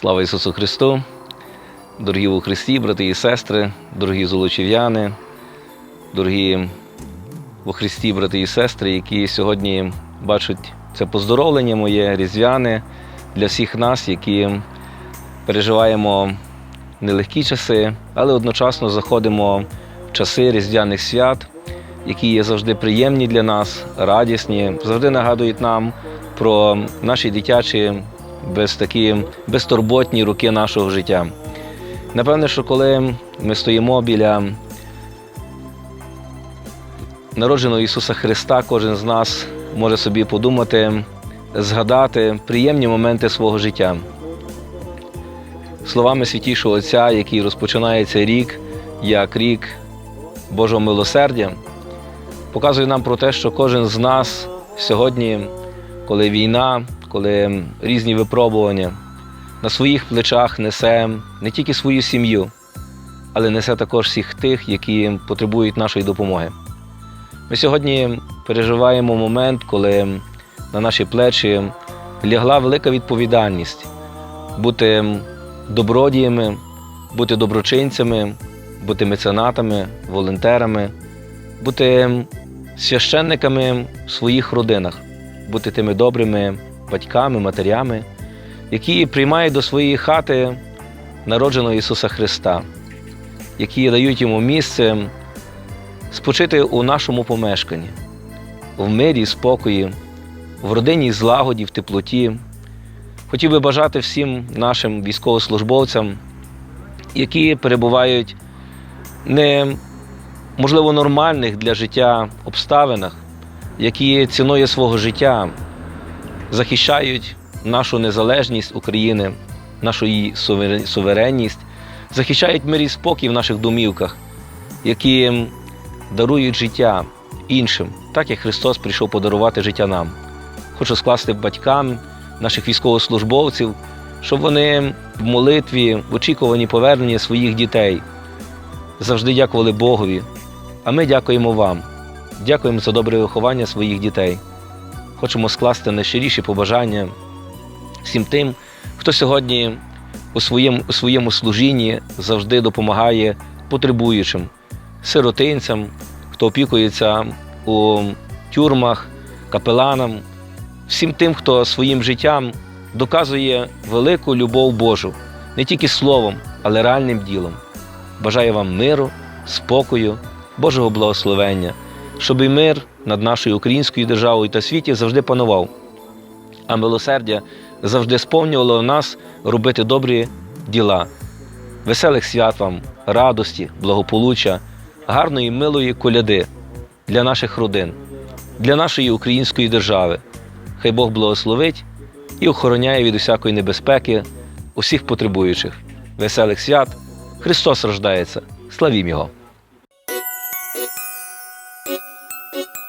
Слава Ісусу Христу! Дорогі у Христі, брати і сестри, дорогі золочів'яни, дорогі у Христі, брати і сестри, які сьогодні бачать це поздоровлення моє різдвяне для всіх нас, які переживаємо нелегкі часи, але одночасно заходимо в часи різдвяних свят, які є завжди приємні для нас, радісні, завжди нагадують нам про наші дитячі без такі безтурботні роки нашого життя. Напевне, що коли ми стоїмо біля народженого Ісуса Христа, кожен з нас може собі подумати, згадати приємні моменти свого життя. Словами святішого Отця, який розпочинає цей рік як рік Божого милосердя, показує нам про те, що кожен з нас сьогодні, коли війна, коли різні випробування, на своїх плечах несе не тільки свою сім'ю, але несе також всіх тих, які потребують нашої допомоги. Ми сьогодні переживаємо момент, коли на наші плечі лягла велика відповідальність бути добродіями, бути доброчинцями, бути меценатами, волонтерами, бути священниками в своїх родинах, бути тими добрими батьками, матерями, які приймають до своєї хати народженого Ісуса Христа, які дають йому місце спочити у нашому помешканні, в мирі, спокої, в родинній злагоді, в теплоті. Хотів би бажати всім нашим військовослужбовцям, які перебувають не можливо нормальних для життя обставинах, які ціною свого життя захищають нашу незалежність України, нашу її суверенність, захищають мир і спокій в наших домівках, які дарують життя іншим, так як Христос прийшов подарувати життя нам. Хочу скласти батькам наших військовослужбовців, щоб вони в молитві, в очікуванні повернення своїх дітей завжди дякували Богові. А ми дякуємо вам. Дякуємо за добре виховання своїх дітей. Хочемо скласти найщиріші побажання всім тим, хто сьогодні у своєму, у своєму служінні завжди допомагає потребуючим, сиротинцям, хто опікується у тюрмах, капеланам, всім тим, хто своїм життям доказує велику любов Божу, не тільки словом, але реальним ділом. Бажаю вам миру, спокою, Божого благословення, щоб і мир над нашою українською державою та світі завжди панував, а милосердя завжди сповнювало нас робити добрі діла. Веселих свят вам, радості, благополуччя, гарної милої коляди для наших родин, для нашої української держави. Хай Бог благословить і охороняє від усякої небезпеки усіх потребуючих. Веселих свят! Христос рождається! Славім Його! Thank you.